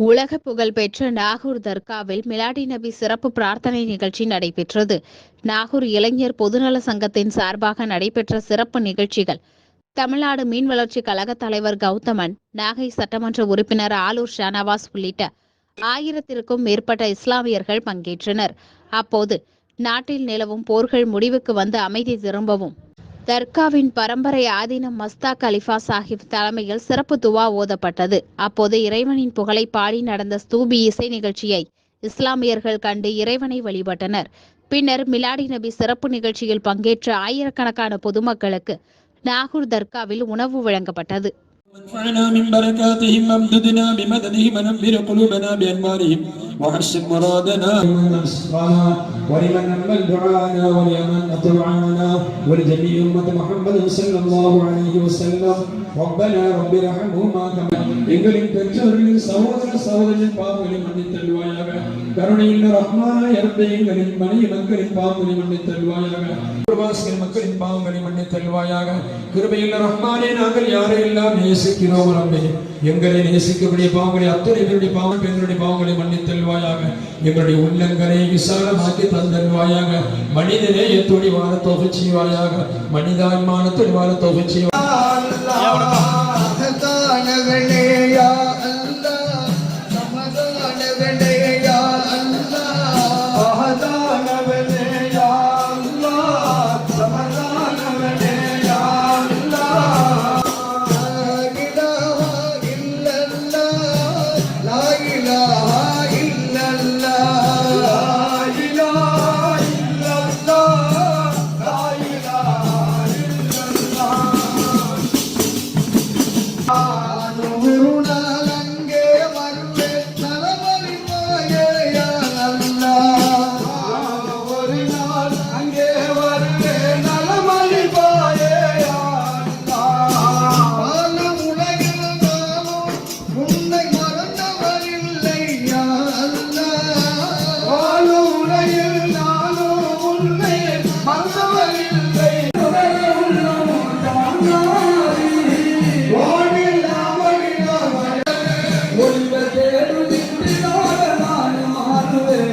உலக புகழ்பெற்ற நாகூர் தர்காவில் மிலாடி நபி சிறப்பு பிரார்த்தனை நிகழ்ச்சி நடைபெற்றது. நாகூர் இளைஞர் பொதுநல சங்கத்தின் சார்பாக நடைபெற்ற சிறப்பு நிகழ்ச்சிகள். தமிழ்நாடு மீன் வளர்ச்சி கழக தலைவர் கௌதமன் நாகை சட்டமன்ற உறுப்பினர் ஆலூர் ஷானவாஸ் உள்ளிட்ட ஆயிரத்திற்கும் மேற்பட்ட இஸ்லாமியர்கள் பங்கேற்றனர். அப்போது நாட்டில் நிலவும் போர்கள் முடிவுக்கு வந்து அமைதி திரும்பவும் தர்காவின் பரம்பரை ஆதீனம் மஸ்தா கலிஃபா சாஹிப் தலைமையில் சிறப்பு துவா ஓதப்பட்டது. அப்போது இறைவனின் புகழை பாடி நடந்த ஸ்தூபி இசை நிகழ்ச்சியை இஸ்லாமியர்கள் கண்டு இறைவனை வழிபட்டனர். பின்னர் மிலாடி நபி சிறப்பு நிகழ்ச்சியில் பங்கேற்ற ஆயிரக்கணக்கான பொதுமக்களுக்கு நாகூர் தர்காவில் உணவு வழங்கப்பட்டது. واحسن مرادنا. ولمن ولمن أما دعانا ولمن أطوعنا ولجميع أمة محمد صلى الله عليه وسلم. ربنا رب ارحمهما كما يقولون كتشر سوز سوز الفاضل من التلوايا كرني رحمة يا ربي يقولون من يمكن الفاضل من التلوايا விசுவாசிகள் மக்களின் பாவங்களை மன்னித்தல்வாயாக கிருபையில் ரஹ்மானே நாங்கள் யாரையெல்லாம் நேசிக்கிறோம் ரம்மே எங்களை நேசிக்கக்கூடிய பாவங்களை அத்தனை பேருடைய பாவம் பெண்களுடைய பாவங்களை மன்னித்தல்வாயாக எங்களுடைய உள்ளங்களை விசாலமாக்கி தந்தல்வாயாக மனித நேயத்தோடி வாழ தொகை செய்வாயாக. மனிதாபிமானத்தோடு வாழ தொகை செய்வாயாக. ولي بچيڙي ڏينھن ڏاڻا نه آهيو